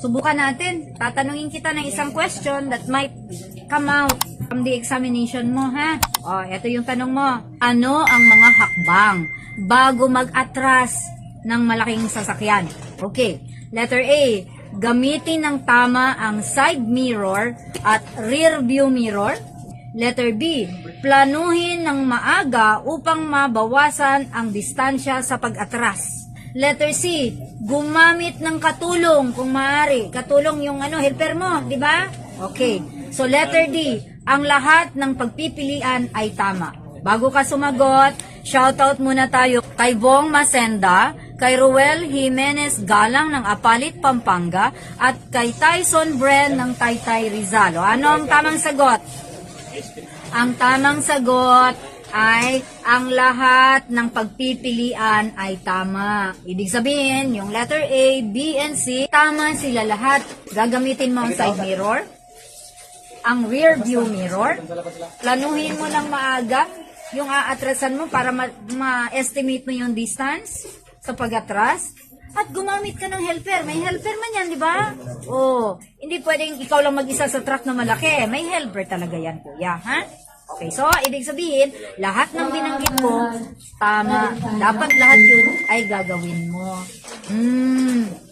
subukan natin. Tatanungin kita ng isang question that might come out from the examination mo, ha? O, eto yung tanong mo. Ano ang mga hakbang bago mag-atras ng malaking sasakyan? Okay. Letter A, gamitin ng tama ang side mirror at rear view mirror. Letter B, planuhin ng maaga upang mabawasan ang distansya sa pag-atras. Letter C, gumamit ng katulong kung maaari. Katulong yung ano, helper mo, di ba? Okay. So letter D, ang lahat ng pagpipilian ay tama. Bago ka sumagot, shoutout muna tayo kay Bong Masenda, kay Ruel Jimenez Galang ng Apalit, Pampanga, at kay Tyson Bren ng Taytay Rizal. Ano ang tamang sagot? Ang tamang sagot ay ang lahat ng pagpipilian ay tama. Ibig sabihin, yung letter A, B, and C, tama sila lahat. Gagamitin mo ang side mirror, ang rear view mirror, planuhin mo ng maaga yung aatrasan mo para ma- ma-estimate mo yung distance sa pag-atras. At gumamit ka ng helper. May helper man yan, di ba? Oo. Hindi pwedeng ikaw lang mag-isa sa truck na malaki. May helper talaga yan, kuya. Ha? Okay, so, ibig sabihin, lahat ng binanggit mo, tama. Dapat lahat yun ay gagawin mo. Hmm.